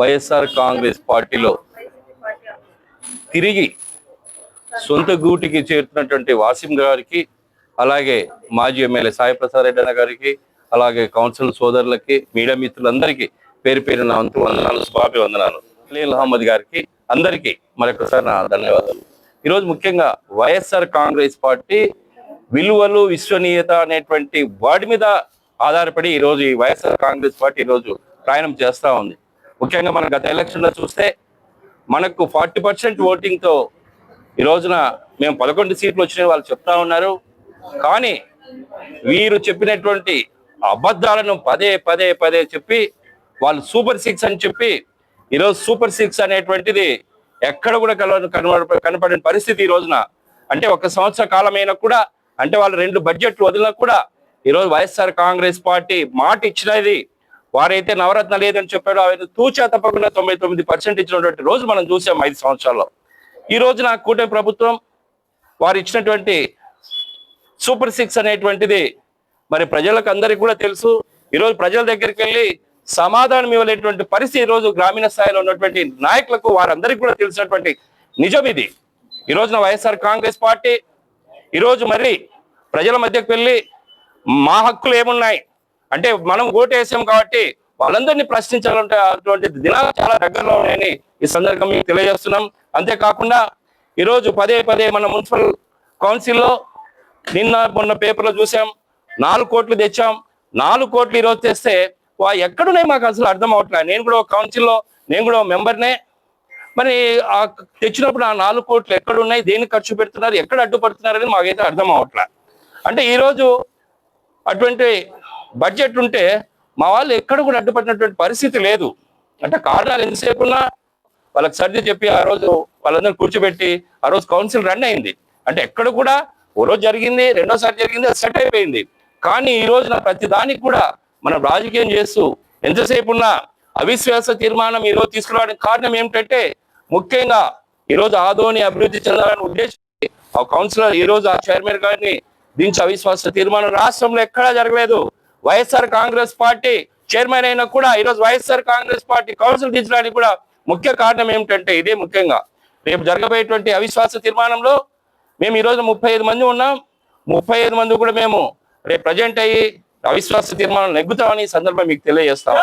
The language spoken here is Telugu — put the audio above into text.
వైఎస్ఆర్ కాంగ్రెస్ పార్టీలో తిరిగి సొంత గూటికి చేరుతున్నటువంటి వాసిం గారికి అలాగే మాజీ ఎమ్మెల్యే సాయి ప్రసాద్ రెడ్డి అన్న గారికి అలాగే కౌన్సిల్ సోదరులకి మీడియా మిత్రులందరికీ పేరు పేరు నా వంతు వందనాలు స్వామి వందనాలు ఖలీల్ అహ్మద్ గారికి అందరికీ మరొకసారి నా ధన్యవాదాలు. ఈరోజు ముఖ్యంగా వైఎస్ఆర్ కాంగ్రెస్ పార్టీ విలువలు విశ్వనీయత అనేటువంటి వాటి మీద ఆధారపడి ఈరోజు ఈ వైఎస్ఆర్ కాంగ్రెస్ పార్టీ ఈరోజు ప్రయాణం చేస్తూ ఉంది. ముఖ్యంగా మనం గత ఎలక్షన్లో చూస్తే మనకు ఫార్టీ పర్సెంట్ ఓటింగ్తో ఈ రోజున మేము పదకొండు సీట్లు వచ్చినాయి వాళ్ళు చెప్తా ఉన్నారు. కానీ వీరు చెప్పినటువంటి అబద్ధాలను పదే పదే పదే చెప్పి వాళ్ళు సూపర్ సిక్స్ అని చెప్పి ఈరోజు సూపర్ సిక్స్ అనేటువంటిది ఎక్కడ కూడా కల కనబడ కనపడిన పరిస్థితి ఈ రోజున. అంటే ఒక సంవత్సర కాలమైనా కూడా అంటే వాళ్ళు రెండు బడ్జెట్లు వదిలినా కూడా ఈరోజు వైఎస్ఆర్ కాంగ్రెస్ పార్టీ మాట ఇచ్చినది వారైతే నవరత్న లేదని చెప్పాడు ఆయన తూచా తప్పకుండా తొంభై తొమ్మిది పర్సెంట్ ఇచ్చినటువంటి రోజు మనం చూసాం ఐదు సంవత్సరాల్లో. ఈ రోజున కూటమి ప్రభుత్వం వారు ఇచ్చినటువంటి సూపర్ సిక్స్ అనేటువంటిది మరి ప్రజలకు అందరికీ కూడా తెలుసు. ఈరోజు ప్రజల దగ్గరికి వెళ్ళి సమాధానం ఇవ్వలేటువంటి పరిస్థితి ఈరోజు గ్రామీణ స్థాయిలో ఉన్నటువంటి నాయకులకు వారందరికీ కూడా తెలిసినటువంటి నిజం ఇది. ఈ రోజున వైఎస్ఆర్ కాంగ్రెస్ పార్టీ ఈరోజు మరి ప్రజల మధ్యకు వెళ్ళి మా హక్కులు ఏమున్నాయి? అంటే మనం ఓటేసాం కాబట్టి వాళ్ళందరినీ ప్రశ్నించాలంటే అటువంటి దినాలు చాలా దగ్గరలో ఉన్నాయని ఈ సందర్భంగా మీకు తెలియజేస్తున్నాం. అంతేకాకుండా ఈరోజు పదే పదే మన మున్సిపల్ కౌన్సిల్లో నిన్న మొన్న పేపర్లో చూసాం నాలుగు కోట్లు తెచ్చాం. నాలుగు కోట్లు ఈరోజు తెస్తే వా ఎక్కడున్నాయి మాకు అసలు అర్థం అవట్లేదు నేను కూడా ఒక కౌన్సిల్లో నేను కూడా ఒక మెంబర్నే. మరి ఆ తెచ్చినప్పుడు ఆ నాలుగు కోట్లు ఎక్కడున్నాయి దేనికి ఖర్చు పెడుతున్నారు ఎక్కడ అడ్డుపడుతున్నారు అడ్డుపడుతున్నారని మాకైతే అర్థం అవట్లే అంటే ఈరోజు అటువంటి బడ్జెట్ ఉంటే మా వాళ్ళు ఎక్కడ కూడా అడ్డుపడినటువంటి పరిస్థితి లేదు. అంటే కారణాలు ఎంతసేపు ఉన్నా వాళ్ళకి సర్ది చెప్పి ఆ రోజు వాళ్ళందరూ కూర్చోబెట్టి ఆ రోజు కౌన్సిల్ రన్ అయింది. అంటే ఎక్కడ కూడా ఓ రోజు జరిగింది రెండోసారి జరిగింది అది సెట్ అయిపోయింది. కానీ ఈ రోజున ప్రతి దానికి కూడా మనం రాజకీయం చేస్తూ ఎంతసేపు ఉన్నా అవిశ్వాస తీర్మానం ఈ రోజు తీసుకురావడానికి కారణం ఏమిటంటే ముఖ్యంగా ఈ రోజు ఆదోని అభివృద్ధి చెందాలని ఉద్దేశించి ఆ కౌన్సిలర్ ఈ రోజు ఆ చైర్మన్ గారిని దించి అవిశ్వాస తీర్మానం రాష్ట్రంలో ఎక్కడా జరగలేదు. వైఎస్ఆర్ కాంగ్రెస్ పార్టీ చైర్మన్ అయినా కూడా ఈ రోజు వైఎస్ఆర్ కాంగ్రెస్ పార్టీ కౌన్సిల్ తీర్చడానికి కూడా ముఖ్య కారణం ఏమిటంటే ఇదే ముఖ్యంగా. రేపు జరగబోయేటువంటి అవిశ్వాస తీర్మానంలో మేము ఈ రోజు ముప్పై ఐదు మంది ఉన్నాం. ముప్పై ఐదు మంది కూడా మేము రేపు ప్రజెంట్ అయ్యి అవిశ్వాస తీర్మానం నెగ్గుతామని సందర్భం మీకు తెలియజేస్తాం.